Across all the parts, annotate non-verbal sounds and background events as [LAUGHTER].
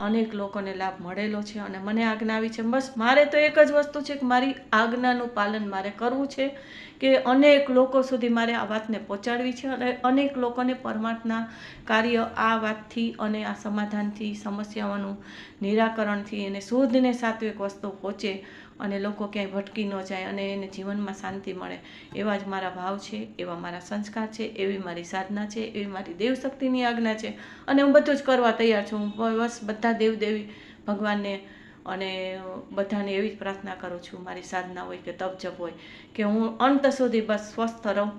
અનેક લોકોને લાભ મળેલો છે અને મને આજ્ઞા આવી છે, બસ મારે તો એક જ વસ્તુ છે કે મારી આજ્ઞાનું પાલન મારે કરવું છે કે અનેક લોકો સુધી મારે આ વાતને પહોંચાડવી છે અને અનેક લોકોને પરમાત્મા કાર્ય આ વાતથી અને આ સમાધાનથી, સમસ્યાઓનું નિરાકરણથી એને શુદ્ધને સાત્વિક વસ્તુ પહોંચે અને લોકો ક્યાંય ભટકી ન જાય અને એને જીવનમાં શાંતિ મળે. એવા જ મારા ભાવ છે, એવા મારા સંસ્કાર છે, એવી મારી સાધના છે, એવી મારી દેવશક્તિની આજ્ઞા છે. અને હું બધું જ કરવા તૈયાર છું. હું બસ બધા દેવદેવી ભગવાનને અને બધાને એવી જ પ્રાર્થના કરું છું. મારી સાધના હોય કે તપ જપ હોય કે હું અંત સુધી બસ સ્વસ્થ રહું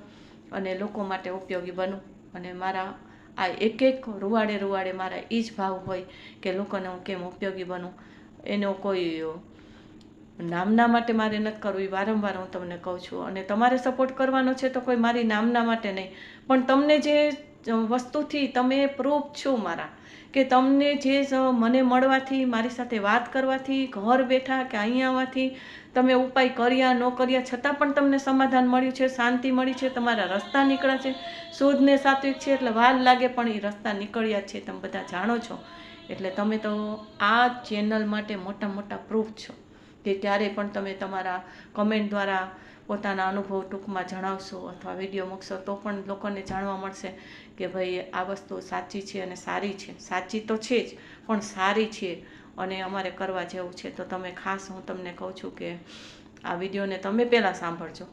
અને લોકો માટે ઉપયોગી બનું. અને મારા આ એક એક રૂવાડે રૂવાડે મારા એ જ ભાવ હોય કે લોકોને હું કેમ ઉપયોગી બનું. એનો કોઈ નામના માટે મારે નથી કરવું, એ વારંવાર હું તમને કહું છું. અને તમારે સપોર્ટ કરવાનો છે તો કોઈ મારી નામના માટે નહીં. પણ તમને જે વસ્તુથી તમે પ્રૂફ છો મારા, કે તમને જે મને મળવાથી, મારી સાથે વાત કરવાથી, ઘર બેઠા કે અહીંયા આવવાથી, તમે ઉપાય કર્યા, ન કર્યા, છતાં પણ તમને સમાધાન મળ્યું છે, શાંતિ મળી છે, તમારા રસ્તા નીકળ્યા છે. શોધને સાત્વિક છે, એટલે વાર લાગે પણ એ રસ્તા નીકળ્યા છે, તમે બધા જાણો છો. એટલે તમે તો આ ચેનલ માટે મોટા મોટા પ્રૂફ છો. કે ત્યારે પણ તમે તમારા કમેન્ટ દ્વારા પોતાના અનુભવ ટૂંકમાં જણાવશો અથવા વીડિયો મૂકશો, તો પણ લોકોને જાણવા મળશે કે ભાઈ, આ વસ્તુ સાચી છે અને સારી છે. સાચી તો છે જ, પણ સારી છે અને અમારે કરવા જેવું છે. તો તમે ખાસ હું તમને કહું છું કે આ વિડીયોને તમે પહેલાં સાંભળજો.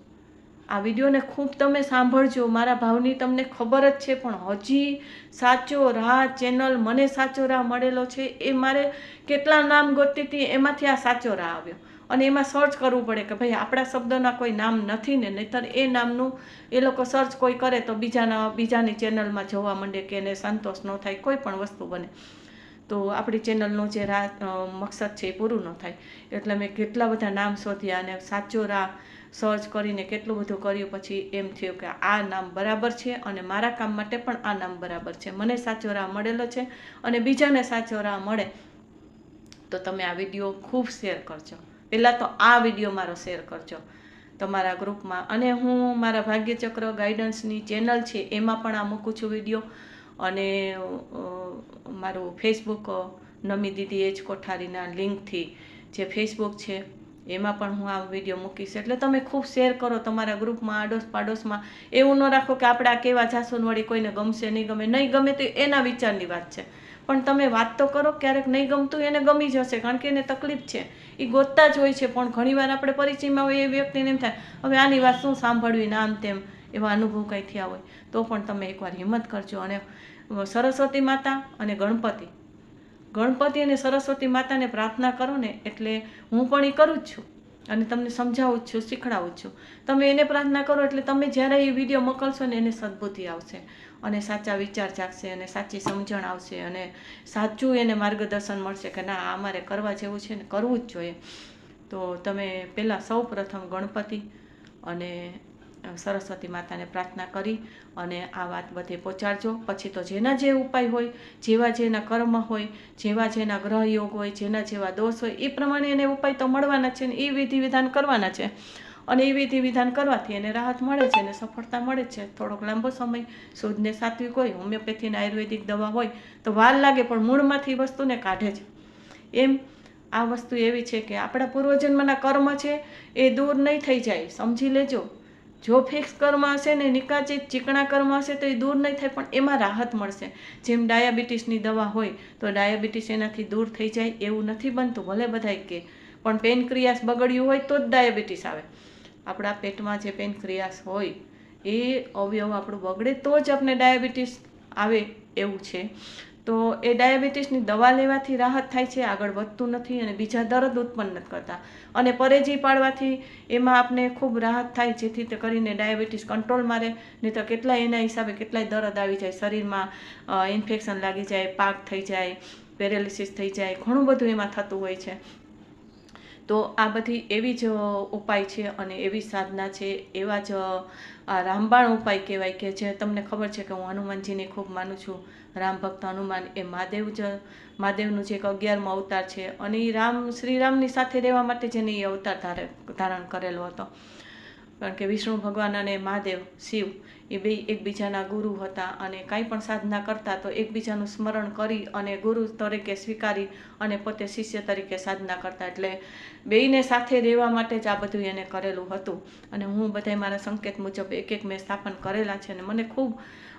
આ વિડીયોને ખૂબ તમે સાંભળજો. મારા ભાવની તમને ખબર જ છે, પણ હજી સાચો રાહ ચેનલ મને સાચો રાહ મળેલો છે એ મારે કેટલા નામ ગોતતી હતી એમાંથી આ સાચો રાહ આવ્યો. અને એમાં સર્ચ કરવું પડે કે ભાઈ આપણા શબ્દોના કોઈ નામ નથી ને, નહીંતર એ નામનું એ લોકો સર્ચ કોઈ કરે તો બીજાના, બીજાની ચેનલમાં જોવા માંડે કે એને સંતોષ ન થાય, કોઈ પણ વસ્તુ બને. તો આપણી ચેનલનો જે રા મકસદ છે એ પૂરું ન થાય. એટલે મેં કેટલા બધા નામ શોધ્યા અને સાચો રાહ સર્ચ કરીને કેટલું બધું કર્યું પછી એમ થયું કે આ નામ બરાબર છે અને મારા કામ માટે પણ આ નામ બરાબર છે. મને સાચો રાહ મળેલો છે અને બીજાને સાચો રાહ મળે. તો તમે આ વીડિયો ખૂબ શેર કરજો. પહેલાં તો આ વીડિયો મારો શેર કરજો તમારા ગ્રુપમાં. અને હું મારા ભાગ્યચક્ર ગાઈડન્સની ચેનલ છે એમાં પણ આ મૂકું છું વીડિયો. અને મારું ફેસબુક નમી દીદી એચ કોઠારીના લિંકથી જે ફેસબુક છે એમાં પણ હું આ વીડિયો મૂકીશ. એટલે તમે ખૂબ શેર કરો તમારા ગ્રુપમાં આડોશ પાડોશમાં. એવું ન રાખો કે આપણે આ કેવા જાસુન વળી કોઈને ગમશે, નહીં ગમે. નહીં ગમે તો એના વિચારની વાત છે. પણ તમે વાત તો કરો, ક્યારેક નહીં ગમતું એને ગમી જશે કારણ કે એને તકલીફ છે. એ ગોતતા જ હોય છે, પણ ઘણીવાર આપણે પરિચયમાં હોય એ વ્યક્તિને એમ થાય, હવે આની વાત શું સાંભળવી નામ તેમ. એવા અનુભવ કંઈ થયા હોય. તો પણ તમે એકવાર હિંમત કરજો. અને સરસ્વતી માતા અને ગણપતિ. ગણપતિ અને સરસ્વતી માતાને પ્રાર્થના કરો ને એટલે હું પણ એ કરું જ છું અને તમને સમજાવું છું, શીખડાવું છું. તમે એને પ્રાર્થના કરો એટલે તમે જ્યારે એ વીડિયો મોકલશો ને એને સદબુદ્ધિ આવશે અને સાચા વિચાર જાગશે અને સાચી સમજણ આવશે અને સાચું એને માર્ગદર્શન મળશે કે ના, આ અમારે કરવા જેવું છે ને કરવું જ જોઈએ. તો તમે પહેલાં સૌ પ્રથમ ગણપતિ અને સરસ્વતી માતાને પ્રાર્થના કરી અને આ વાત બધે પહોંચાડજો. પછી તો જેના જે ઉપાય હોય, જેવા જેના કર્મ હોય, જેવા જેના ગ્રહ યોગ હોય, જેના જેવા દોષ હોય, એ પ્રમાણે એને ઉપાય તો મળવાના છે ને એ વિધિ વિધાન કરવાના છે. અને એ વિધિ વિધાન કરવાથી એને રાહત મળે છે અને સફળતા મળે છે. થોડોક લાંબો સમય શુદ્ધને સાત્વિક હોય હોમિયોપેથીને આયુર્વેદિક દવા હોય, તો વાર લાગે પણ મૂળમાંથી વસ્તુને કાઢે છે એમ આ વસ્તુ એવી છે કે આપણા પૂર્વજન્મના કર્મ છે, એ દૂર નહીં થઈ જાય. સમજી લેજો. જો ફિક્સ કર્મ હશે ને નિકાચિત ચીકણા કર્મ હશે તો એ દૂર નહીં થાય, પણ એમાં રાહત મળશે. જેમ ડાયાબિટીસની દવા હોય, તો ડાયાબિટીસ એનાથી દૂર થઈ જાય એવું નથી બનતું. ભલે બધાય કે, પણ પેનક્રિયાસ બગડ્યું હોય તો જ ડાયાબિટીસ આવે. આપણા પેટમાં જે પેનક્રિયાસ હોય, એ અવયવ આપણું બગડે તો જ આપણે ડાયાબિટીસ આવે એવું છે. તો એ ડાયાબિટીસની દવા લેવાથી રાહત થાય છે, આગળ વધતું નથી અને બીજા દર્દ ઉત્પન્ન નથી કરતા. અને પરેજી પાડવાથી એમાં આપને ખૂબ રાહત થાય જેથી તે કરીને ડાયાબિટીસ કંટ્રોલમાં રહે નહીં તો કેટલાય એના હિસાબે કેટલાય દર્દ આવી જાય, શરીરમાં ઇન્ફેક્શન લાગી જાય, પાક થઈ જાય, પેરેલિસિસ થઈ જાય, ઘણું બધું એમાં થતું હોય છે. તો આ બધી એવી જ ઉપાય છે અને એવી સાધના છે, એવા જ રામબાણ ઉપાય કહેવાય કે જે તમને ખબર છે કે હું હનુમાનજીને ખૂબ માનું છું. રામ ભક્ત હનુમાન એ મહાદેવ જ, મહાદેવનું જે એક અગિયારમો અવતાર છે અને એ રામ, શ્રીરામની સાથે રહેવા માટે જેને એ અવતાર ધારે, ધારણ કરેલો હતો. કારણ કે વિષ્ણુ ભગવાન અને મહાદેવ, શિવ એ બે એકબીજાના ગુરુ હતા અને કાંઈ પણ સાધના કરતા તો એકબીજાનું સ્મરણ કરી અને ગુરુ તરીકે સ્વીકારી અને પોતે શિષ્ય તરીકે સાધના કરતા. એટલે બેયને સાથે રહેવા માટે જ આ બધું એને કરેલું હતું. અને હું બધાય મારા સંકેત મુજબ એક એક મેં સ્થાપન કરેલા છે અને મને ખૂબ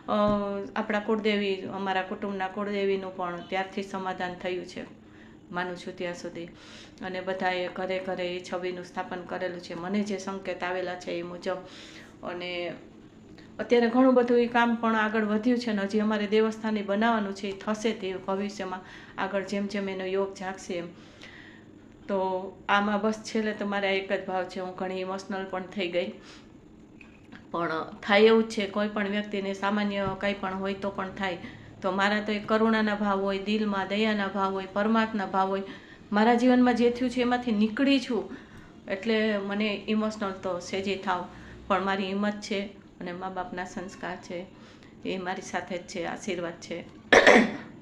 આપણા કુળદેવી, અમારા કુટુંબના કુળદેવીનું પણ ત્યારથી સમાધાન થયું છે. માનું છું ત્યાં સુધી. અને બધાએ ઘરે ઘરે એ છબીનું સ્થાપન કરેલું છે. મને જે સંકેત આવેલા છે એ મુજબ. અને અત્યારે ઘણું બધું એ કામ પણ આગળ વધ્યું છે ને હજી અમારે દેવસ્થાને બનાવવાનું છે એ થશે તે ભવિષ્યમાં આગળ જેમ જેમ એનો યોગ જાગશે એમ. તો આમાં બસ છેલ્લે તો મારા એક જ ભાવ છે, હું ઘણી ઇમોશનલ પણ થઈ ગઈ. પણ થાય એવું જ છે, કોઈ પણ વ્યક્તિને સામાન્ય કંઈ પણ હોય તો પણ થાય. તો મારા તો એ કરુણાના ભાવ હોય, દિલમાં દયાના ભાવ હોય, પરમાત્મા ભાવ હોય. મારા જીવનમાં જે થયું છે એમાંથી નીકળી છું. એટલે મને ઇમોશનલ તો સેજે થાવ. પણ મારી હિંમત છે અને મા બાપના સંસ્કાર છે, એ મારી સાથે જ છે, આશીર્વાદ છે.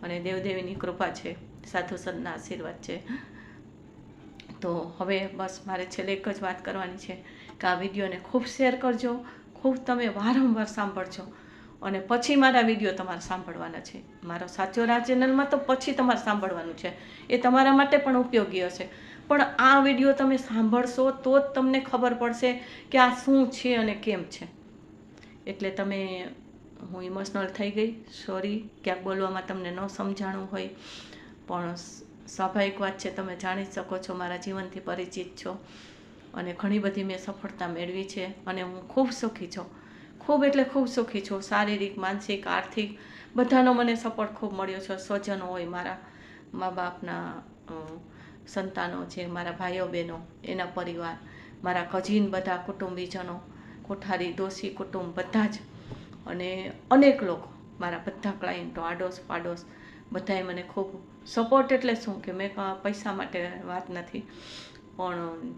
અને દેવદેવીની કૃપા છે, સાધુ સંતના આશીર્વાદ છે. તો હવે બસ મારે છેલ્લે એક જ વાત કરવાની છે કે આ વિડીયોને ખૂબ શેર કરજો, ખૂબ તમે વારંવાર સાંભળજો. અને પછી મારા વીડિયો તમારે સાંભળવાના છે. મારો સાચો રાહ ચેનલમાં તો પછી તમારે સાંભળવાનું છે. એ તમારા માટે પણ ઉપયોગી હશે. પણ આ વીડિયો તમે સાંભળશો તો જ તમને ખબર પડશે કે આ શું છે અને કેમ છે. એટલે તમે, હું ઇમોશનલ થઈ ગઈ. સોરી ક્યાંક બોલવામાં તમને ન સમજાણું હોય. પણ સ્વાભાવિક વાત છે, તમે જાણી શકો છો, મારા જીવનથી પરિચિત છો. અને ઘણી બધી મેં સફળતા મેળવી છે અને હું ખૂબ સુખી છું. ખૂબ એટલે ખૂબ સુખી છું. શારીરિક, માનસિક, આર્થિક, બધાનો મને સપોર્ટ ખૂબ મળ્યો છે. સ્વજનો હોય મારા મા બાપના સંતાનો છે, મારા ભાઈઓ બહેનો એના પરિવાર, મારા કઝિન બધા, કુટુંબીજનો. કોઠારી, દોશી કુટુંબ બધા જ. અને અનેક લોકો. મારા બધા ક્લાયન્ટો આડોશ પાડોશ બધાએ મને ખૂબ સપોર્ટ એટલે શું કે મેં પૈસા માટે વાત નથી. પણ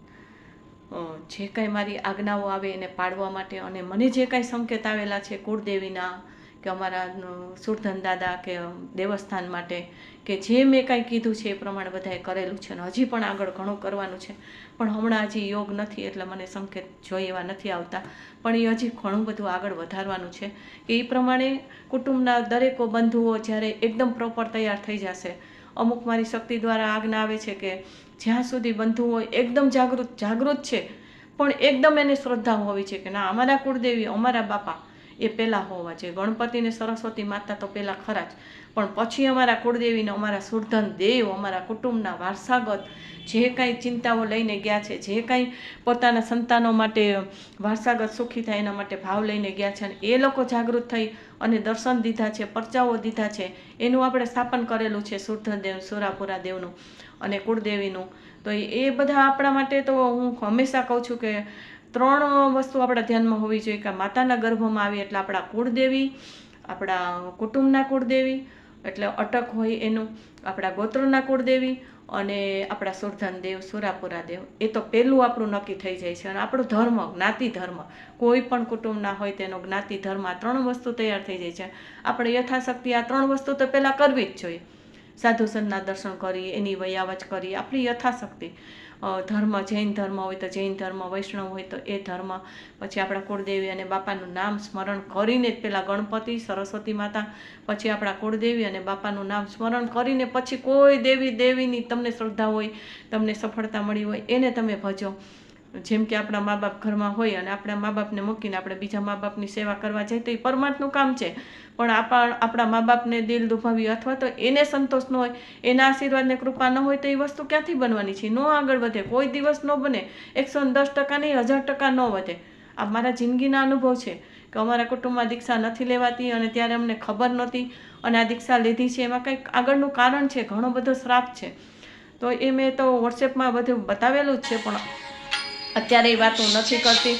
જે કાંઈ મારી આજ્ઞાઓ આવે એને પાડવા માટે અને મને જે કાંઈ સંકેત આવેલા છે કુળદેવીના કે અમારા સુરધન દાદા કે દેવસ્થાન માટે કે જે મેં કાંઈ કીધું છે એ પ્રમાણે બધાએ કરેલું છે અને હજી પણ આગળ ઘણું કરવાનું છે. પણ હમણાં હજી યોગ નથી એટલે મને સંકેત જોઈ એવા નથી આવતા. પણ એ હજી ઘણું બધું આગળ વધારવાનું છે. કે એ પ્રમાણે કુટુંબના દરેકો બંધુઓ જ્યારે એકદમ પ્રોપર તૈયાર થઈ જશે, અમુક મારી શક્તિ દ્વારા આજ્ઞા આવે છે કે જ્યાં સુધી બંધુઓ એકદમ જાગૃત જાગૃત છે, પણ એકદમ એને શ્રદ્ધા હોવી છે કે ના, અમારા કુળદેવી, અમારા બાપા એ પહેલાં હોવા જોઈએ. ગણપતિ ને સરસ્વતી માતા તો પહેલાં ખરા જ. પણ પછી અમારા કુળદેવીને અમારા સુરધન દેવ, અમારા કુટુંબના વારસાગત જે કાંઈ ચિંતાઓ લઈને ગયા છે, જે કાંઈ પોતાના સંતાનો માટે વારસાગત સુખી થાય એના માટે ભાવ લઈને ગયા છે અને એ લોકો જાગૃત થઈ અને દર્શન દીધા છે, પરચાઓ દીધા છે, એનું આપણે સ્થાપન કરેલું છે સુરધન દેવ, સુરાપુરા દેવનું અને કુળદેવીનું. તો એ બધા આપણા માટે તો હું હંમેશા કહું છું કે ત્રણ વસ્તુ આપણા ધ્યાનમાં હોવી જોઈએ કે માતાના ગર્ભમાં આવી એટલે આપણા કુળદેવી, આપણા કુટુંબના કુળદેવી, એટલે અટક હોય એનું, આપણા ગોત્રના કુળદેવી અને આપણા સુરધન દેવ, સુરાપુરા દેવ. એ તો પહેલું આપણું નક્કી થઈ જાય છે અને આપણો ધર્મ, જ્ઞાતિ ધર્મ. કોઈ પણ કુટુંબના હોય તેનો જ્ઞાતિ ધર્મ આ ત્રણ વસ્તુ તૈયાર થઈ જાય છે. આપણે યથાશક્તિ આ ત્રણ વસ્તુ તો પહેલાં કરવી જ જોઈએ. સાધુ સંતના દર્શન કરી, એની વયાવચ કરી, આપણી યથાશક્તિ. ધર્મ, જૈન ધર્મ હોય તો જૈન ધર્મ, વૈષ્ણવ હોય તો એ ધર્મ. પછી આપણા કુળદેવી અને બાપાનું નામ સ્મરણ કરીને જ પહેલાં ગણપતિ, સરસ્વતી માતા, પછી આપણા કુળદેવી અને બાપાનું નામ સ્મરણ કરીને પછી કોઈ દેવી દેવીની તમને શ્રદ્ધા હોય, તમને સફળતા મળી હોય, એને તમે ભજો. જેમ કે આપણા મા બાપ ઘરમાં હોય અને આપણા મા બાપને મૂકીને આપણે બીજા મા બાપની સેવા કરવા જઈએ તો એ પરમાર્થનું કામ છે. પણ આપણા આપણા મા બાપને દિલ દુભાવી અથવા તો એને સંતોષ ન હોય, એના આશીર્વાદને કૃપા ન હોય તો એ વસ્તુ ક્યાંથી બનવાની છે? ન આગળ વધે, કોઈ દિવસ ન બને, એકસો દસ ટકા નહીં, હજાર ટકા ન વધે. આ મારા જિંદગીના અનુભવ છે કે અમારા કુટુંબમાં દીક્ષા નથી લેવાતી અને ત્યારે અમને ખબર નહોતી અને આ દીક્ષા લીધી છે. એમાં કંઈક આગળનું કારણ છે, ઘણો બધો શ્રાપ છે. તો એ મેં તો વોટ્સએપમાં બધું બતાવેલું જ છે, પણ અત્યારે એ વાત હું નથી કરતી.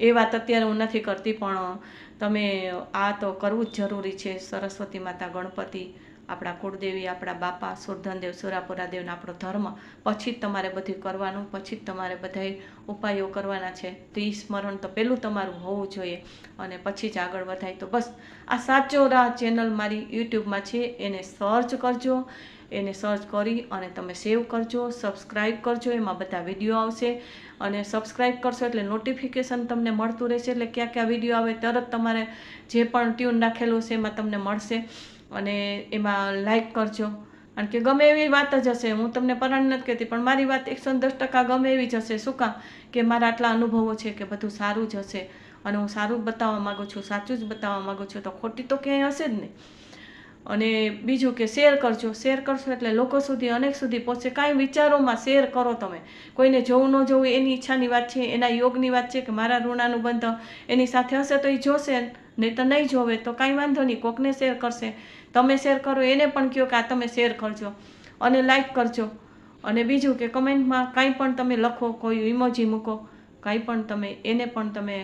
એ વાત અત્યારે હું નથી કરતી, પણ તમે આ તો કરવું જ જરૂરી છે. સરસ્વતી માતા, ગણપતિ, આપણા કુળદેવી, આપણા બાપા, સુરધનદેવ સુરાપુરાદેવનો આપણો ધર્મ. પછી જ તમારે બધું કરવાનું, પછી જ તમારે બધાય ઉપાયો કરવાના છે. તો એ સ્મરણ તો પહેલું તમારું હોવું જોઈએ. અને પછી જ આગળ વધાય. તો બસ, આ સાચો રાહ ચેનલ મારી યુટ્યુબમાં છે. એને સર્ચ કરજો. એને સર્ચ કરી અને તમે સેવ કરજો સબસ્ક્રાઈબ કરજો, એમાં બધા વીડિયો આવશે. અને સબસ્ક્રાઈબ કરશો એટલે નોટિફિકેશન તમને મળતું રહેશે એટલે ક્યાં ક્યાં વીડિયો આવે તરત તમારે જે પણ ટ્યુન રાખેલું છે એમાં તમને મળશે. અને એમાં લાઈક કરજો. કારણ કે ગમે એવી વાત જ હશે. હું તમને પરાણ નથી કહેતી, પણ મારી વાત એકસો દસ ટકા ગમે એવી જ હશે. શું કામ? કે મારા આટલા અનુભવો છે કે બધું સારું જ હશે. અને હું સારું બતાવવા માગું છું, સાચું જ બતાવવા માગું છું. તો ખોટી તો ક્યાંય હશે જ નહીં. અને બીજું કે શેર કરજો. શેર કરશો એટલે લોકો સુધી, અનેક સુધી પહોંચશે કાંઈ વિચારોમાં શેર કરો તમે. કોઈને જોવું ન જોવું, એની ઈચ્છાની વાત છે, એના યોગની વાત છે કે મારા ઋણાનુબંધ એની સાથે હશે તો એ જોશે નહીં તો નહીં જોવે તો કાંઈ વાંધો નહીં, કોકને શેર કરશે. તમે શેર કરો, એને પણ કહો કે આ તમે શેર કરજો અને લાઈક કરજો. અને બીજું કે કમેન્ટમાં કાંઈ પણ તમે લખો, કોઈ ઇમોજી મૂકો. કાંઈ પણ તમે, એને પણ તમે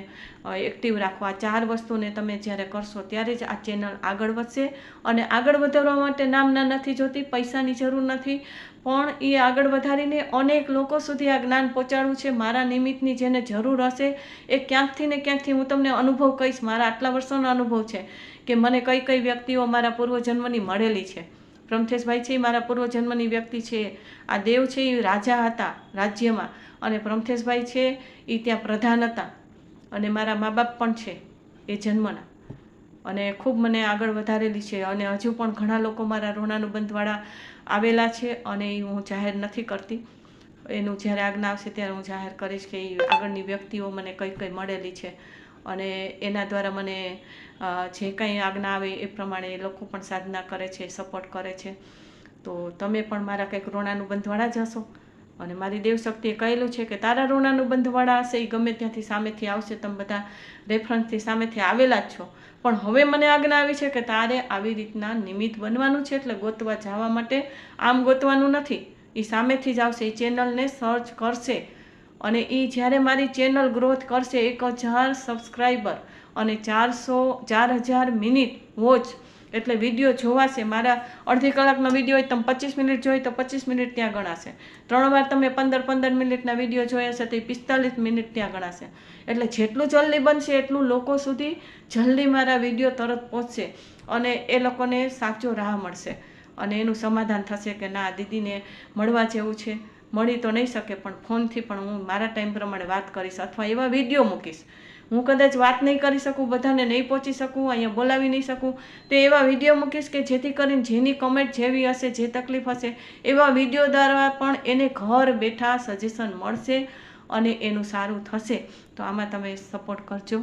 એક્ટિવ રાખો. આ ચાર વસ્તુને તમે જ્યારે કરશો ત્યારે જ આ ચેનલ આગળ વધશે. અને આગળ વધારવા માટે નામના નથી જોતી, પૈસાની જરૂર નથી. પણ એ આગળ વધારીને અનેક લોકો સુધી આ જ્ઞાન પહોંચાડવું છે. મારા નિમિત્તની જેને જરૂર હશે, એ ક્યાંકથી ને ક્યાંકથી હું તમને અનુભવ કહીશ. મારા આટલા વર્ષોનો અનુભવ છે કે મને કઈ કઈ વ્યક્તિઓ મારા પૂર્વજન્મની મળેલી છે. પ્રમથેશભાઈ છે એ મારા પૂર્વજન્મની વ્યક્તિ છે. આ દેવ છે એ રાજા હતા રાજ્યમાં. અને પ્રમથેશભાઈ છે એ ત્યાં પ્રધાન હતા. અને મારા મા બાપ પણ છે એ જન્મના. અને ખૂબ મને આગળ વધારેલી છે અને હજુ પણ ઘણા લોકો મારા ઋણાનુબંધવાળા આવેલા છે અને એ હું જાહેર નથી કરતી. એનું જ્યારે આજ્ઞા આવશે ત્યારે હું જાહેર કરીશ કે એ આગળની વ્યક્તિઓ મને કઈ કઈ મળેલી છે. અને એના દ્વારા મને જે કંઈ આજ્ઞા આવે એ પ્રમાણે એ લોકો પણ સાધના કરે છે, સપોર્ટ કરે છે. તો તમે પણ મારા કંઈક ઋણાનુબંધવાળા જ હશો. અને મારી દેવશક્તિએ કહેલું છે કે તારા ઋણાનું બંધવાળા હશે એ ગમે ત્યાંથી સામેથી આવશે, તમે બધા રેફરન્સથી સામેથી આવેલા જ છો. પણ હવે મને આજ્ઞા આવી છે કે તારે આવી રીતના નિમિત્ત બનવાનું છે એટલે ગોતવા જવા માટે આમ ગોતવાનું નથી. એ સામેથી જ આવશે એ ચેનલને સર્ચ કરશે. અને એ જ્યારે મારી ચેનલ ગ્રોથ કરશે, એક હજાર સબસ્ક્રાઈબર અને ચારસો, ચાર હજાર મિનિટ વોચ એટલે વીડિયો જોવાશે. મારા અડધી કલાકનો વીડિયો હોય તમે પચીસ મિનિટ જોઈ તો પચીસ મિનિટ ત્યાં ગણાશે. ત્રણ વાર તમે પંદર પંદર મિનિટના વીડિયો જોયા હશે તો એ પિસ્તાલીસ મિનિટ ત્યાં ગણાશે. એટલે જેટલું જલ્દી બનશે એટલું લોકો સુધી જલ્દી મારા વીડિયો તરત પહોંચશે અને એ લોકોને સાચો રાહ મળશે. અને એનું સમાધાન થશે કે ના, દીદીને મળવા જેવું છે. મળી તો નહીં શકે, પણ ફોનથી પણ હું મારા ટાઈમ પ્રમાણે વાત કરીશ અથવા એવા વીડિયો મૂકીશ. હું કદાચ વાત નહીં કરી શકું, બધાને નહીં પહોંચી શકું, અહીંયા બોલાવી નહીં શકું, તો એવા વીડિયો મૂકીશ કે જેથી કરીને જેની કમેન્ટ જેવી હશે, જે તકલીફ હશે, એવા વીડિયો દ્વારા પણ એને ઘર બેઠા સજેશન મળશે અને એનું સારું થશે. તો આમાં તમે સપોર્ટ કરજો,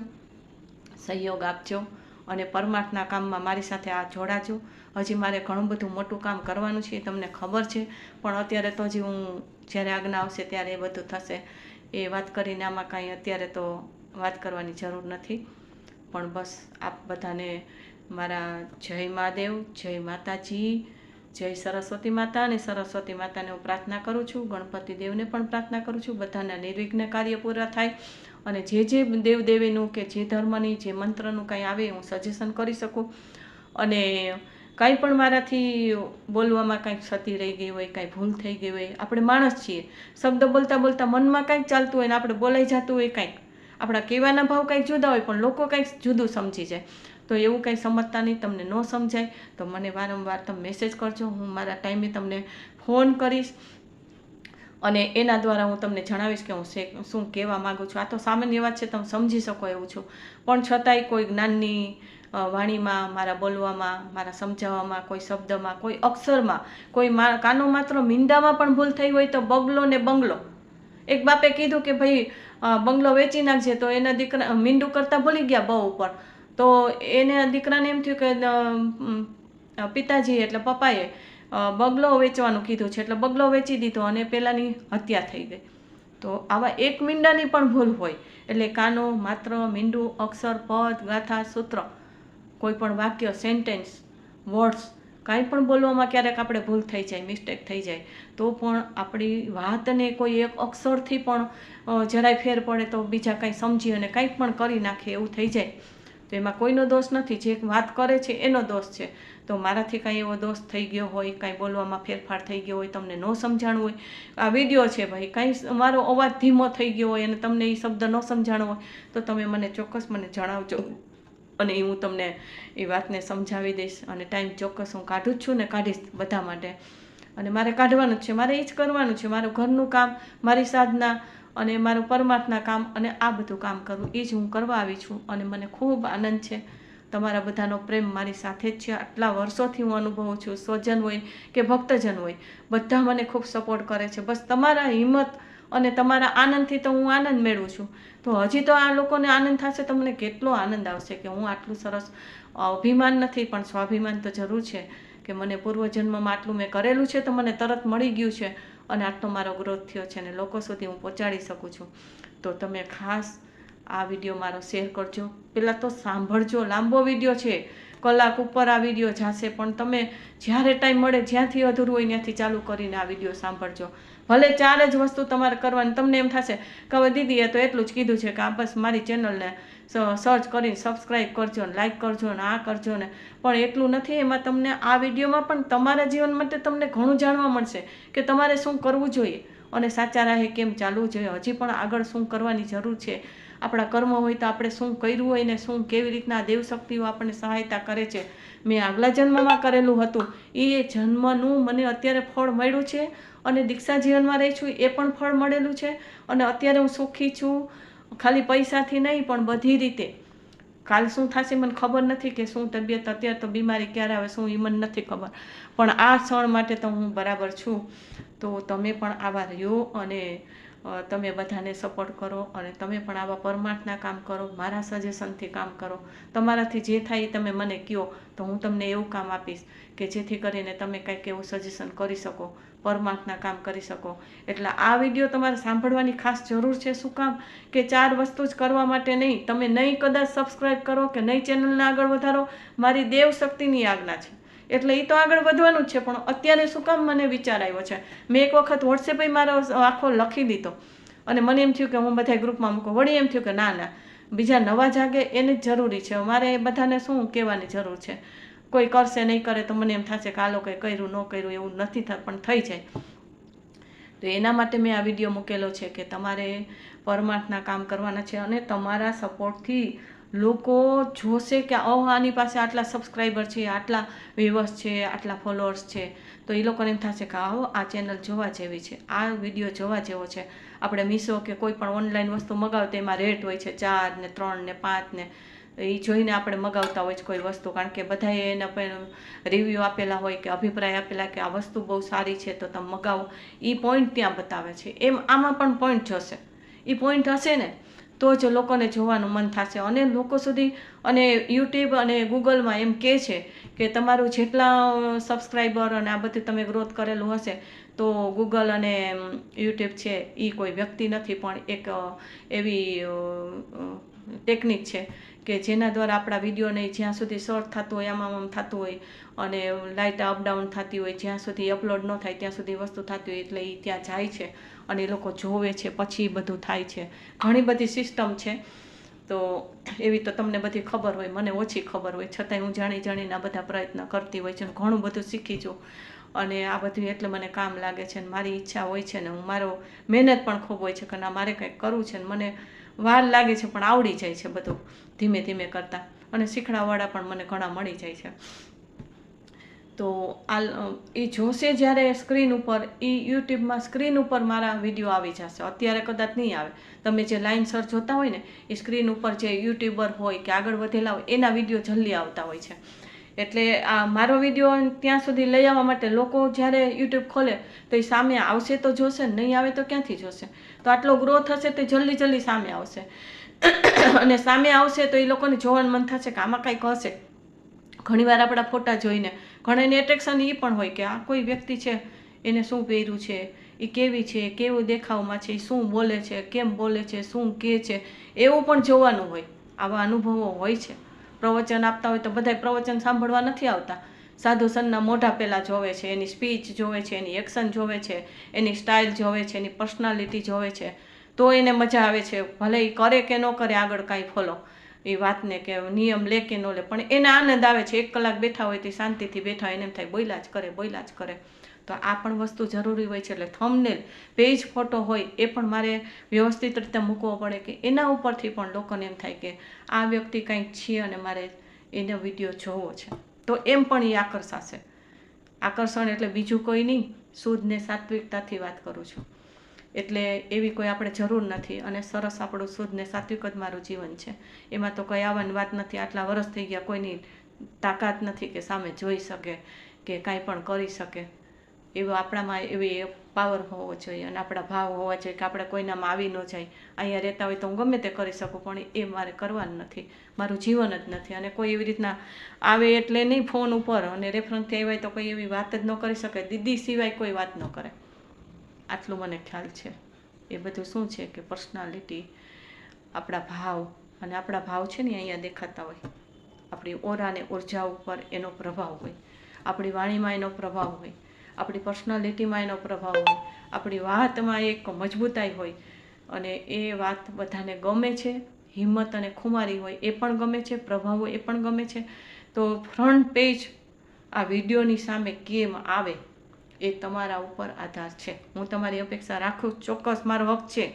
સહયોગ આપજો અને પરમાર્થના કામમાં મારી સાથે આ જોડાજો. હજી મારે ઘણું બધું મોટું કામ કરવાનું છે, એ તમને ખબર છે, પણ અત્યારે તો હજી હું જ્યારે આજ્ઞા આવશે ત્યારે એ બધું થશે. એ વાત કરીને આમાં કાંઈ અત્યારે તો વાત કરવાની જરૂર નથી. પણ બસ આપ બધાને મારા જય મહાદેવ, જય માતાજી, જય સરસ્વતી માતા અને સરસ્વતી માતાને હું પ્રાર્થના કરું છું, ગણપતિ દેવને પણ પ્રાર્થના કરું છું, બધાના નિર્વિઘ્ન કાર્ય પૂરા થાય અને જે જે દેવદેવીનું કે જે ધર્મની જે મંત્રનું કાંઈ આવે હું સજેશન કરી શકું. અને કાંઈ પણ મારાથી બોલવામાં કાંઈક ક્ષતિ રહી ગઈ હોય, કાંઈ ભૂલ થઈ ગઈ હોય, આપણે માણસ છીએ. શબ્દ બોલતા બોલતા મનમાં કાંઈક ચાલતું હોય ને આપણે બોલાઈ જતું હોય કાંઈક. આપણા કહેવાના ભાવ કંઈક જુદા હોય, પણ લોકો કાંઈક જુદું સમજી જાય. તો એવું કંઈ સમજતા નહીં, તમને ન સમજાય, તો મને વારંવાર તમે મેસેજ કરજો, હું મારા ટાઈમે તમને ફોન કરીશ. અને એના દ્વારા હું તમને જણાવીશ કે હું શે- કહેવા માગું છું. આ તો સામાન્ય વાત છે, તમે સમજી શકો એવું છું. પણ છતાંય કોઈ જ્ઞાનની વાણીમાં, મારા બોલવામાં, મારા સમજાવવામાં, કોઈ શબ્દમાં, કોઈ અક્ષરમાં, કોઈ કાનો માત્ર મીંડામાં પણ ભૂલ થઈ હોય તો બગલો ને બંગલો. એક બાપે કીધું કે ભાઈ બંગલો વેચી નાખજે તો એના દીકરા, મીંડું કરતાં ભૂલી ગયા બહુ ઉપર. તો એને દીકરાને એમ થયું કે પિતાજી એટલે પપ્પાએ બગલો વેચવાનું કીધું છે એટલે બગલો વેચી દીધો અને પહેલાંની હત્યા થઈ ગઈ. તો આવા એક મીંડાની પણ ભૂલ હોય. એટલે કાનો, માત્ર, મીંડું, અક્ષર, પદ, ગાથા, સૂત્ર, કોઈ પણ વાક્ય સેન્ટેન્સ વર્ડ્સ કાંઈ પણ બોલવામાં ક્યારેક આપણે ભૂલ થઈ જાય મિસ્ટેક થઈ જાય, તો પણ આપણી વાતને કોઈ એક અક્ષરથી પણ જરાય ફેર પડે તો બીજા કાંઈ સમજી અને કાંઈ પણ કરી નાખે એવું થઈ જાય. તો એમાં કોઈનો દોષ નથી, જે વાત કરે છે એનો દોષ છે. તો મારાથી કાંઈ એવો દોષ થઈ ગયો હોય, કાંઈ બોલવામાં ફેરફાર થઈ ગયો હોય, તમને ન સમજાણું હોય. આ વીડિયો છે ભાઈ, કાંઈ મારો અવાજ ધીમો થઈ ગયો હોય અને તમને એ શબ્દ ન સમજાણો હોય, તો તમે મને ચોક્કસ મને જણાવજો. અને એ હું તમને એ વાતને સમજાવી દઈશ અને ટાઈમ ચોક્કસ હું કાઢું જ છું ને કાઢીશ બધા માટે. અને મારે કાઢવાનું જ છે, મારે એ જ કરવાનું છે, મારું ઘરનું કામ, મારી સાધના અને મારું પરમાર્થના કામ અને આ બધું કામ કરવું એ જ હું કરવા આવી છું અને મને ખૂબ આનંદ છે. તમારા બધાનો પ્રેમ મારી સાથે જ છે. આટલા વર્ષોથી હું અનુભવું છું, સ્વજન હોય કે ભક્તજન હોય, બધા મને ખૂબ સપોર્ટ કરે છે. બસ તમારા હિંમત અને તમારા આનંદથી તો હું આનંદ મેળવું છું. તો હજી તો આ લોકોને આનંદ થશે તો મને કેટલો આનંદ આવશે કે હું આટલું સરસ અભિમાન નથી, પણ સ્વાભિમાન તો જરૂર છે કે મને પૂર્વજન્મમાં આટલું મેં કરેલું છે તો મને તરત મળી ગયું છે અને આટલો મારો ગ્રોથ થયો છે અને લોકો સુધી હું પહોંચાડી શકું છું. તો તમે ખાસ આ વીડિયો મારો શેર કરજો. પહેલાં તો સાંભળજો. લાંબો વીડિયો છે. કલાક ઉપર આ વીડિયો જશે, પણ તમે જ્યારે ટાઈમ મળે, જ્યાંથી અધૂરું હોય, ત્યાંથી ચાલુ કરીને આ વીડિયો સાંભળજો. ભલે ચાર જ વસ્તુ તમારે કરવાની, તમને એમ થશે કે હવે દીદીએ તો એટલું જ કીધું છે કે આ બસ મારી ચેનલને સર્ચ કરીને સબસ્ક્રાઈબ કરજો ને લાઈક કરજો ને આ કરજો ને. પણ એટલું નથી, એમાં તમને આ વિડીયોમાં પણ તમારા જીવન માટે તમને ઘણું જાણવા મળશે કે તમારે શું કરવું જોઈએ અને સાચા રાહે કેમ ચાલવું જોઈએ. હજી પણ આગળ શું કરવાની જરૂર છે? આપણા કર્મ હોય તો આપણે શું કર્યું હોય ને શું કેવી રીતના દેવ શક્તિઓ આપણને સહાયતા કરે છે? મેં આગલા જન્મમાં કરેલું હતું. એ જન્મનું મને અત્યારે ફળ મળ્યું છે. અને દીક્ષા જીવનમાં રહી છું, એ પણ ફળ મળેલું છે. અને અત્યારે હું સુખી છું, ખાલી પૈસાથી નહીં, પણ બધી રીતે. કાલ શું થશે મને ખબર નથી કે શું તબિયત અત્યારે તો બીમારી ક્યારે આવે, શું એ મને નથી ખબર. પણ આ ક્ષણ માટે તો હું બરાબર છું. તો તમે પણ આવા રહ્યો અને તમે બધાને સપોર્ટ કરો અને તમે પણ આવા પરમાર્થના કામ કરો, મારા સજેશનથી કામ કરો. તમારાથી જે થાય એ તમે મને કહો, તો હું તમને એવું કામ આપીશ કે જેથી કરીને તમે કંઈક એવું સજેશન કરી શકો. પરમાર્થના કામ કરી શકો. એટલે આ વીડિયો તમારે સાંભળવાની ખાસ જરૂર છે. શું કામ? કે ચાર વસ્તુ જ કરવા માટે નહીં. તમે નહીં કદાચ સબસ્ક્રાઈબ કરો કે નહીં ચેનલને આગળ વધારો, મારી દેવ શક્તિની આજ્ઞા છે. એટલે એ તો આગળ વધવાનું જ છે, પણ અત્યારે શું કામ મને વિચાર આવ્યો છે? મેં એક વખત વોટ્સએપે મારો આખો લખી દીધો. અને મને એમ થયું કે હું બધા ગ્રુપમાં મૂકું. વળી એમ થયું કે ના ના, બીજા નવા જાગે એને જરૂરી છે. મારે બધાને શું કહેવાની જરૂર છે? કોઈ કરશે નહીં કરે તો મને એમ થશે કે આ લોકોએ કર્યું, ન કર્યું એવું નથી થતું, પણ થઈ જાય. તો એના માટે મેં આ વીડિયો મૂકેલો છે કે તમારે પરમાર્થના કામ કરવાના છે અને તમારા સપોર્ટથી લોકો જોશે કે ઓ આની પાસે આટલા સબસ્ક્રાઈબર છે, આટલા વ્યૂવર્સ છે, આટલા ફોલોઅર્સ છે. તો એ લોકોને એમ થશે કે આવો, આ ચેનલ જોવા જેવી છે, આ વીડિયો જોવા જેવો છે. આપણે મીશો કે કોઈ પણ ઓનલાઈન વસ્તુ મગાવો તો એમાં રેટ હોય છે ચાર ને ત્રણ ને પાંચ ને એ જોઈને આપણે મગાવતા હોય છે કોઈ વસ્તુ, કારણ કે બધાએ એના પણ રિવ્યૂ આપેલા હોય કે અભિપ્રાય આપેલા કે આ વસ્તુ બહુ સારી છે તો તમે મગાવો. એ પોઈન્ટ ત્યાં બતાવે છે. એમ આમાં પણ પોઈન્ટ જશે એ પોઈન્ટ હશે ને, તો જ લોકોને જોવાનું મન થશે. અને લોકો સુધી, અને યુટ્યુબ અને ગૂગલમાં એમ કહે છે કે તમારું જેટલા સબસ્ક્રાઈબર અને આ બધું તમે ગ્રોથ કરેલું હશે, તો ગૂગલ અને યુટ્યુબ છે એ કોઈ વ્યક્તિ નથી પણ એક એવી ટેકનિક છે કે જેના દ્વારા આપણા વિડીયોને જ્યાં સુધી શોર્ટ થતું હોય, આમાં આમ થતું હોય અને લાઇટ અપડાઉન થતી હોય, જ્યાં સુધી અપલોડ ન થાય, ત્યાં સુધી વસ્તુ થતી હોય એટલે એ ત્યાં જાય છે અને એ લોકો જોવે છે, પછી બધું થાય છે. ઘણી બધી સિસ્ટમ છે. તો એવી તો તમને બધી ખબર હોય, મને ઓછી ખબર હોય. છતાંય હું જાણી જાણીને આ બધા પ્રયત્ન કરતી હોય છે અને ઘણું બધું શીખી છું. અને આ બધું એટલે મને કામ લાગે છે ને મારી ઈચ્છા હોય છે ને હું મારો મહેનત પણ ખૂબ હોય છે કે ના મારે કંઈક કરવું છે ને મને વાર લાગે છે, પણ આવડી જાય છે બધું ધીમે ધીમે કરતાં. અને શીખડાવાળા પણ મને ઘણા મળી જાય છે. તો આ એ જોશે જ્યારે સ્ક્રીન ઉપર એ યુટ્યુબમાં સ્ક્રીન ઉપર મારા વીડિયો આવી જશે. અત્યારે કદાચ નહીં આવે. તમે જે લાઈન સર જોતા હોય ને એ સ્ક્રીન ઉપર જે યુટ્યુબર હોય કે આગળ વધેલા હોય, એના વીડિયો જલ્દી આવતા હોય છે. એટલે આ મારો વીડિયો ત્યાં સુધી લઈ આવવા માટે લોકો જ્યારે યુટ્યુબ ખોલે, તો એ સામે આવશે તો જોશે, નહીં આવે તો ક્યાંથી જોશે? તો આટલો ગ્રો થશે તો જલ્દી જલ્દી સામે આવશે. અને સામે આવશે તો એ લોકોને જોવાનું મન થશે કે આમાં કંઈક હશે. ઘણીવાર આપણા ફોટા જોઈને ઘણાને એટ્રેક્શન એ પણ હોય કે આ કોઈ વ્યક્તિ છે, એને શું પહેર્યું છે એ કેવી છે, કેવું દેખાવમાં છે એ શું બોલે છે, કેમ બોલે છે, શું કહે છે, એવું પણ જોવાનું હોય. આવા અનુભવો હોય છે. પ્રવચન આપતા હોય તો બધાય પ્રવચન સાંભળવા નથી આવતા. સાધુ સંતના મોઢા પહેલાં જોવે છે, એની સ્પીચ જોવે છે, એની એક્શન જોવે છે, એની સ્ટાઇલ જોવે છે, એની પર્સનાલિટી જોવે છે. તો એને મજા આવે છે. ભલે એ કરે કે ન કરે, આગળ કાંઈ ફોલો. એ વાતને કે નિયમ લે કે ન લે. પણ એને આનંદ આવે છે. એક કલાક બેઠા હોય તે શાંતિથી બેઠા હોય એને એમ થાય, બોયલા જ કરે, બોયલા જ કરે. તો આ પણ વસ્તુ જરૂરી હોય છે. એટલે થંબનેલ પેજ ફોટો હોય, એ પણ મારે વ્યવસ્થિત રીતે મૂકવો પડે કે એના ઉપરથી પણ લોકોને એમ થાય કે આ વ્યક્તિ કંઈક છે અને મારે એનો વીડિયો જોવો છે. તો એમ પણ એ આકર્ષાશે. આકર્ષણ એટલે બીજું કોઈ નહીં શુદ્ધને સાત્વિકતાથી વાત કરું છું. એટલે એવી કોઈ આપણે જરૂર નથી અને સરસ આપણું શુદ્ધ ને સાત્વિક જ મારું જીવન છે. એમાં તો કંઈ આવવાની વાત નથી, આટલા વર્ષ થઈ ગયા, કોઈની તાકાત નથી કે સામે જોઈ શકે કે કાંઈ પણ કરી શકે. એવો આપણામાં એવી પાવર હોવો જોઈએ અને આપણા ભાવ હોવા જોઈએ કે આપણે કોઈનામાં આવી ન જાય. અહીંયા રહેતા હોય તો હું ગમે તે કરી શકું, પણ એ મારે કરવાનું નથી. મારું જીવન જ નથી અને કોઈ એવી રીતના આવે એટલે નહીં ફોન ઉપર અને રેફરન્સથી આવ્યા તો કોઈ એવી વાત જ ન કરી શકે. દીદી સિવાય કોઈ વાત ન કરે. આટલું મને ખ્યાલ છે. એ બધું શું છે કે પર્સનાલિટી આપણા ભાવ અને આપણા ભાવ છે ને અહીંયા દેખાતા હોય. આપણી ઓરા અને ઊર્જા ઉપર એનો પ્રભાવ હોય. આપણી વાણીમાં એનો પ્રભાવ હોય. આપણી પર્સનાલિટીમાં એનો પ્રભાવ હોય, આપણી વાતમાં એક મજબૂતાઈ હોય અને એ વાત બધાને ગમે છે, હિંમત અને ખુમારી હોય એ પણ ગમે છે, પ્રભાવ એ પણ ગમે છે, તો ફ્રન્ટ પેજ આ વિડીયોની સામે કેમ આવે એ તમારા ઉપર આધાર છે. હું તમારી અપેક્ષા રાખું ચોક્કસ મારો હક છે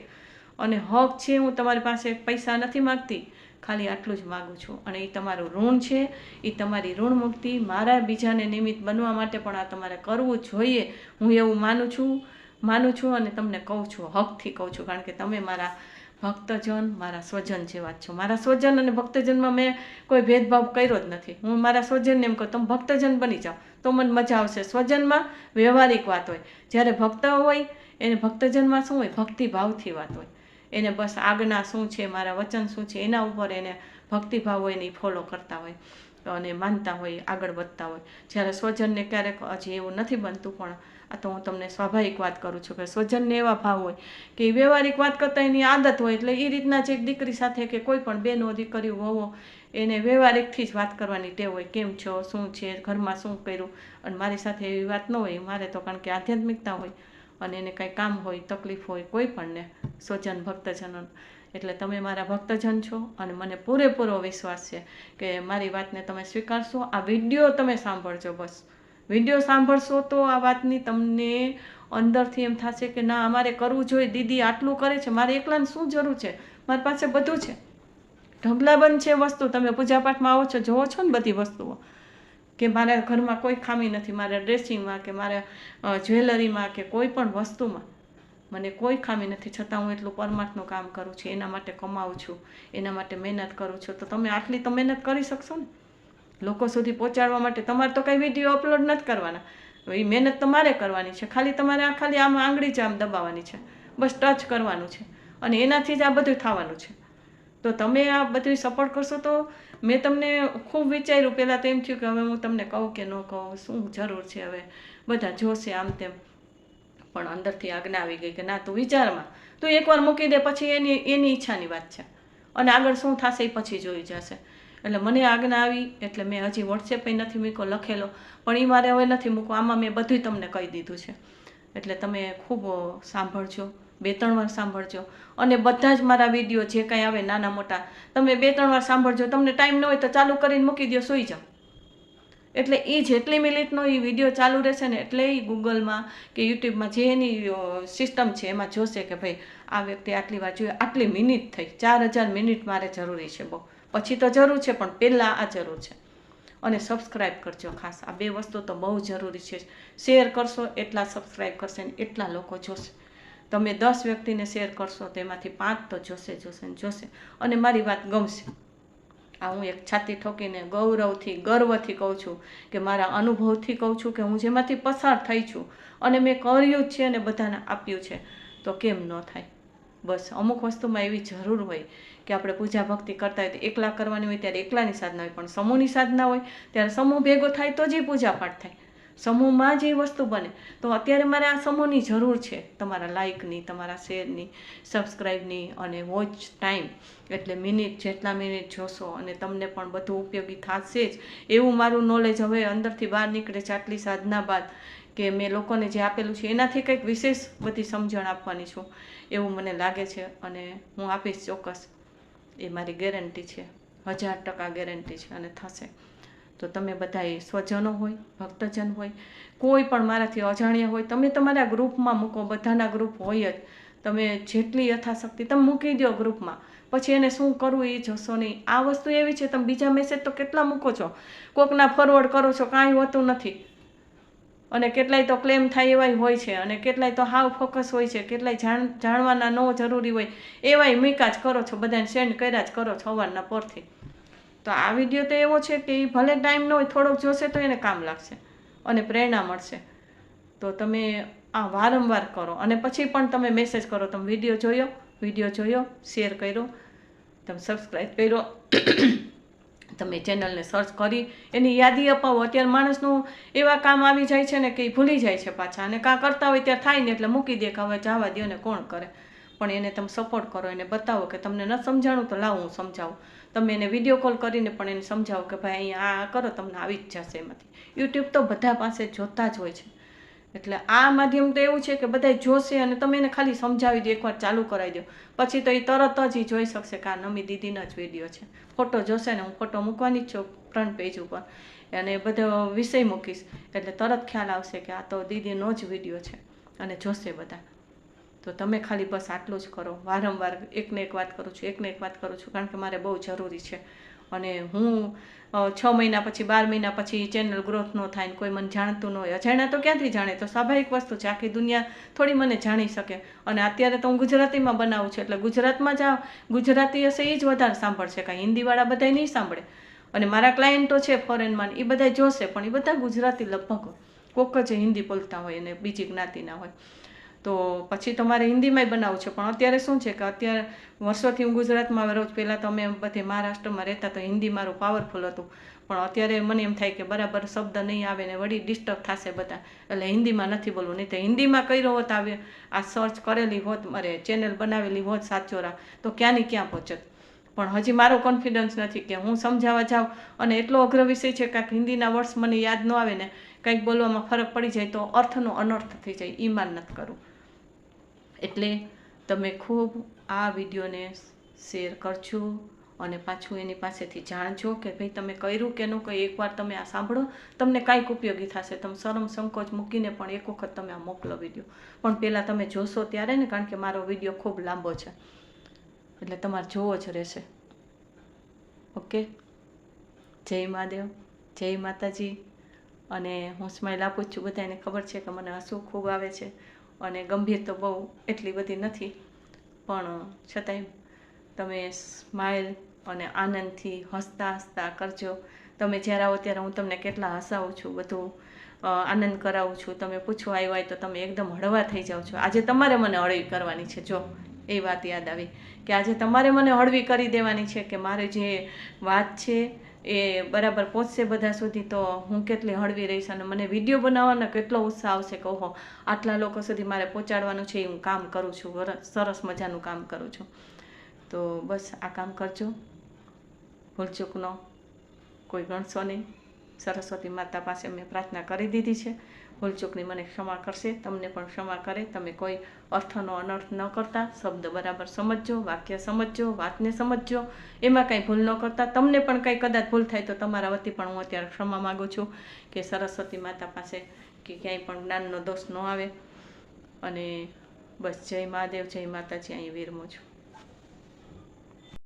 અને હક છે હું તમારી પાસે પૈસા નથી માગતી ખાલી આટલું જ માગું છું. અને એ તમારું ઋણ છે એ તમારી ઋણ મુક્તિ મારા બીજાને નિમિત્ત બનવા માટે પણ આ તમારે કરવું જોઈએ. હું એવું માનું છું માનું છું અને તમને કહું છું, હકથી કહું છું, કારણ કે તમે મારા ભક્તજન, મારા સ્વજન જેવા જ છો. મારા સ્વજન અને ભક્તજનમાં મેં કોઈ ભેદભાવ કર્યો જ નથી. હું મારા સ્વજનને એમ કહું, તમે ભક્તજન બની જાઓ. તો મને મજા આવશે. સ્વજનમાં વ્યવહારિક વાત હોય. જ્યારે ભક્ત હોય, એને ભક્તજનમાં શું હોય? ભક્તિભાવથી વાત હોય. એને બસ આજ્ઞા શું છે, મારા વચન શું છે, એના ઉપર એને ભક્તિભાવ હોય ને ફોલો કરતા હોય અને માનતા હોય, આગળ વધતા હોય. જ્યારે સ્વજનને ક્યારેક હજી એવું નથી બનતું, પણ આ તો હું તમને સ્વાભાવિક વાત કરું છું કે સ્વજનને એવા ભાવ હોય કે વ્યવહારિક વાત કરતાં એની આદત હોય, એટલે એ રીતના જ દીકરી સાથે કે કોઈ પણ બેનો દીકરીઓ હોવો, એને વ્યવહારિકથી જ વાત કરવાની ટેવ હોય, કેમ છો, શું છે, ઘરમાં શું કર્યું? અને મારી સાથે એવી વાત ન હોય, મારે તો કારણ કે આધ્યાત્મિકતા હોય. અને એને કાંઈ કામ હોય, તકલીફ હોય, કોઈ પણને, સ્વજન ભક્તજનો એટલે તમે મારા ભક્તજન છો અને મને પૂરેપૂરો વિશ્વાસ છે કે મારી વાતને તમે સ્વીકારશો. આ વીડિયો તમે સાંભળજો બસ. વીડિયો સાંભળશો તો આ વાતની તમને અંદરથી એમ થશે કે ના, અમારે કરવું જોઈએ, દીદી આટલું કરે છે, મારે એકલાને શું જરૂર છે? મારી પાસે બધું છે. ઢગલાબંધ છે વસ્તુ. તમે પૂજાપાઠમાં આવો છો, જોવો છો ને બધી વસ્તુઓ. કે મારા ઘરમાં કોઈ ખામી નથી, મારા ડ્રેસિંગમાં કે મારા જ્વેલરીમાં કે કોઈ પણ વસ્તુમાં મને કોઈ ખામી નથી, છતાં હું એટલું પરમાર્થનું કામ કરું છું, એના માટે કમાઉં છું, એના માટે મહેનત કરું છું. તો તમે આટલી તો મહેનત કરી શકશો ને? લોકો સુધી પહોંચાડવા માટે તમારે તો કંઈ વીડિયો અપલોડ નથી કરવાના. એ મહેનત તમારે કરવાની છે, ખાલી તમારે આ ખાલી આમ આંગળી જ આમ દબાવવાની છે, બસ ટચ કરવાનું છે. અને એનાથી જ આ બધું થવાનું છે. તો તમે આ બધું સપોર્ટ કરશો તો મેં તમને ખૂબ વિચાર્યું. પહેલાં તો એમ થયું કે હવે હું તમને કહું કે ન કહું, શું જરૂર છે હવે? બધા જોશે આમ તેમ. પણ અંદરથી આજ્ઞા આવી ગઈ કે ના, તું વિચારમાં. તું એકવાર મૂકી દે, પછી એની એની ઈચ્છાની વાત છે. અને આગળ શું થશે એ પછી જોઈ જશે. એટલે મને આજ્ઞા આવી, એટલે મેં હજી વોટ્સએપે નથી મૂકો લખેલો. પણ એ મારે હવે નથી મૂકવો. આમાં મેં બધું તમને કહી દીધું છે. એટલે તમે ખૂબ સાંભળજો. બે ત્રણ વાર સાંભળજો. અને બધા જ મારા વીડિયો જે કાંઈ આવે નાના મોટા, તમે બે ત્રણ વાર સાંભળજો. તમને ટાઈમ ન હોય તો ચાલુ કરીને મૂકી દો સૂઈ જાઓ. એટલે એ જેટલી મિનિટનો એ વીડિયો ચાલુ રહેશે ને એટલે એ ગૂગલમાં કે યુટ્યુબમાં જે એની સિસ્ટમ છે એમાં જોશે કે ભાઈ, આ વ્યક્તિ આટલી વાર જોઈએ આટલી મિનિટ થઈ. ચાર હજાર મિનિટ મારે જરૂરી છે બહુ. પછી તો જરૂર છે, પણ પહેલાં આ જરૂર છે. અને સબસ્ક્રાઈબ કરજો ખાસ. આ બે વસ્તુ તો બહુ જરૂરી છે. શેર કરશો, એટલા સબસ્ક્રાઈબ કરશે ને એટલા લોકો જોશે. તમે દસ વ્યક્તિને શેર કરશો તેમાંથી પાંચ તો જોશે જોશે ને જોશે. અને મારી વાત ગમશે. આ હું એક છાતી ઠોકીને ગૌરવથી, ગર્વથી કહું છું કે મારા અનુભવથી કહું છું કે હું જેમાંથી પસાર થઈ છું અને મેં કર્યું જ છે અને બધાને આપ્યું છે. તો કેમ ન થાય? બસ, અમુક વસ્તુમાં એવી જરૂર હોય કે આપણે પૂજા ભક્તિ કરતા હોય તો એકલા કરવાની હોય, ત્યારે એકલાની સાધના હોય, પણ સમૂહની સાધના હોય, ત્યારે સમૂહ ભેગો થાય તો જ પૂજા પાઠ થાય. સમૂહમાં જે વસ્તુ બને. તો અત્યારે મારે આ સમૂહની જરૂર છે, તમારા લાઇકની, તમારા શેરની સબસ્ક્રાઈબની અને વોચ ટાઈમ. એટલે મિનિટ જેટલા મિનિટ જોશો અને તમને પણ બધું ઉપયોગી થશે જ. એવું મારું નોલેજ હવે અંદરથી બહાર નીકળે છે આટલી સાધના બાદ કે મેં લોકોને જે આપેલું છે એનાથી કંઈક વિશેષ બધી સમજણ આપવાની છું. એવું મને લાગે છે અને હું આપીશ ચોક્કસ. એ મારી ગેરંટી છે. હજાર ટકા ગેરંટી છે અને થશે. તો તમે બધા સ્વજનો હોય, ભક્તજન હોય, કોઈ પણ મારાથી અજાણ્યા હોય, તમે તમારા ગ્રુપમાં મૂકો, બધાના ગ્રુપ હોય જ. તમે જેટલી યથાશક્તિ, તમે મૂકી દો ગ્રુપમાં. પછી એને શું કરવું એ જોશો નહીં. આ વસ્તુ એવી છે, તમે બીજા મેસેજ તો કેટલા મૂકો છો? કોકના ફોરવર્ડ કરો છો, કાંઈ હોતું નથી. અને કેટલાય તો ક્લેમ થાય એવાય હોય છે, અને કેટલાય તો હાવ ફોકસ હોય છે, કેટલાય જાણ, જાણવાના ન જરૂરી હોય. એવાય મીકા જ કરો છો, બધાને સેન્ડ કર્યા જ કરો છો, સવારના પરથી. તો આ વીડિયો તો એવો છે કે એ ભલે ટાઈમ ન હોય, થોડોક જોશે તો એને કામ લાગશે અને પ્રેરણા મળશે. તો તમે આ વારંવાર કરો અને પછી પણ તમે મેસેજ કરો, તમે વીડિયો જોયો વીડિયો જોયો શેર કર્યો, તમે સબસ્ક્રાઈબ કર્યો, [COUGHS] તમે ચેનલને સર્ચ કરી, એની યાદી અપાવો. અત્યારે માણસનું એવા કામ આવી જાય છે ને કે એ ભૂલી જાય છે પાછા અને કાં કરતા હોય ત્યારે થાય ને એટલે મૂકી દે કે હવે જવા દો ને કોણ કરે. પણ એને તમે સપોર્ટ કરો, એને બતાવો કે તમને ન સમજાણું તો લાવો હું સમજાવું. તમે એને વીડિયો કોલ કરીને પણ એને સમજાવો કે ભાઈ અહીંયા આ કરો, તમને આવી જ જશે એમાંથી. યુટ્યુબ તો બધા પાસે જોતા જ હોય છે. એટલે આ માધ્યમ તો એવું છે કે બધા જોશે અને તમે એને ખાલી સમજાવી દો, એકવાર ચાલુ કરાવી દો. પછી તો એ તરત જ ઈ જોઈ શકશે કે આ નમી દીદીનો જ વીડિયો છે. ફોટો જોશે ને હું ફોટો મૂકવાની જ છું ફ્રન્ટ પેજ ઉપર. અને બધો વિષય મૂકીશ. એટલે તરત ખ્યાલ આવશે કે આ તો દીદીનો જ વીડિયો છે. અને જોશે બધા. તો તમે ખાલી બસ આટલું જ કરો. વારંવાર એકને એક વાત કરું છું, એકને એક વાત કરું છું, કારણ કે મારે બહુ જરૂરી છે. અને હું છ મહિના પછી, બાર મહિના પછી ચેનલ ગ્રોથ ન થાય કોઈ મને જાણતું ન હોય. અજાણ્યા તો ક્યાંથી જાણે? તો સ્વાભાવિક વસ્તુ છે, આખી દુનિયા થોડી મને જાણી શકે. અને અત્યારે તો હું ગુજરાતીમાં બનાવું છું, એટલે ગુજરાતમાં જ ગુજરાતી હશે એ જ વધારે સાંભળશે. કાંઈ હિન્દીવાળા બધા નહીં સાંભળે. અને મારા ક્લાયન્ટો છે ફોરેનમાં એ બધા જોશે, પણ એ બધા ગુજરાતી લગભગ કોક જ હિન્દી બોલતા હોય અને બીજી જ્ઞાતિના હોય. તો પછી તો મારે હિન્દીમાંય બનાવવું છે. પણ અત્યારે શું છે કે અત્યારે વર્ષોથી હું ગુજરાતમાં રોજ પહેલાં તો અમે બધે મહારાષ્ટ્રમાં રહેતા તો હિન્દી મારું પાવરફુલ હતું. પણ અત્યારે મને એમ થાય કે બરાબર શબ્દ નહીં આવે ને વળી ડિસ્ટર્બ થશે બધા. એટલે હિન્દીમાં નથી બોલવું. નહીં તો હિન્દીમાં કર્યો હોત આવે આ સર્ચ કરેલી હોત, મારે ચેનલ બનાવેલી હોત સાચોરા, તો ક્યાંની ક્યાં પહોંચત? પણ હજી મારો કોન્ફિડન્સ નથી કે હું સમજાવવા જાઉં. અને એટલો અઘરો વિષય છે કાંઈક હિન્દીના વર્ડ્સ મને યાદ ન આવે ને, કંઈક બોલવામાં ફરક પડી જાય તો અર્થનો અનર્થ થઈ જાય. ઈમાન નથી કરવું એટલે તમે ખૂબ આ વિડીયોને શેર કરજો અને પાછું એની પાસેથી જાણજો કે ભાઈ તમે કર્યું કે ન કંઈ એકવાર તમે આ સાંભળો, તમને કાંઈક ઉપયોગી થશે. તમે શરમ સંકોચ મૂકીને પણ એક વખત તમે આ મોકલો વીડિયો. પણ પહેલાં તમે જોશો ત્યારે ને, કારણ કે મારો વીડિયો ખૂબ લાંબો છે. એટલે તમારે જોવો જ રહેશે. ઓકે? જય મહાદેવ, જય માતાજી. અને હું સ્માઇલ આપું છું. બધાને ખબર છે કે મને હસવું ખૂબ આવે છે. અને ગંભીર તો બહુ એટલી બધી નથી, પણ છતાંય તમે સ્માઇલ અને આનંદથી હસતા હસતા કરજો. તમે જ્યારે આવો ત્યારે હું તમને કેટલા હસાવું છું, બધું આનંદ કરાવું છું. તમે પૂછવા આવ્યા હોય તો તમે એકદમ હળવા થઈ જાઓ છો. આજે તમારે મને હળવી કરવાની છે, જો, એ વાત યાદ આવી કે આજે તમારે મને હળવી કરી દેવાની છે કે મારે જે વાત છે એ બરાબર પહોંચશે બધા સુધી તો હું કેટલી હળવી રહીશ અને મને વીડિયો બનાવવાનો કેટલો ઉત્સાહ આવશે કે ઓહો, આટલા લોકો સુધી મારે પહોંચાડવાનું છે એ હું કામ કરું છું સરસ મજાનું કામ કરું છું. તો બસ આ કામ કરજો. ભૂલચૂકનો કોઈ ગણશો નહીં. સરસ્વતી માતા પાસે મેં પ્રાર્થના કરી દીધી છે. ભૂલચૂકની મને ક્ષમા કરશે, તમને પણ ક્ષમા કરે. તમે કોઈ અર્થનો અનર્થ ન કરતા. શબ્દ બરાબર સમજજો, વાક્ય સમજજો, વાતને સમજજો. એમાં કાંઈ ભૂલ ન કરતા. તમને પણ કાંઈ કદાચ ભૂલ થાય તો તમારા વતી પણ હું અત્યારે ક્ષમા માગું છું કે સરસ્વતી માતા પાસે કે ક્યાંય પણ જ્ઞાનનો દોષ ન આવે. અને બસ જય મહાદેવ, જય માતાજી. અહીં વિરમું છું.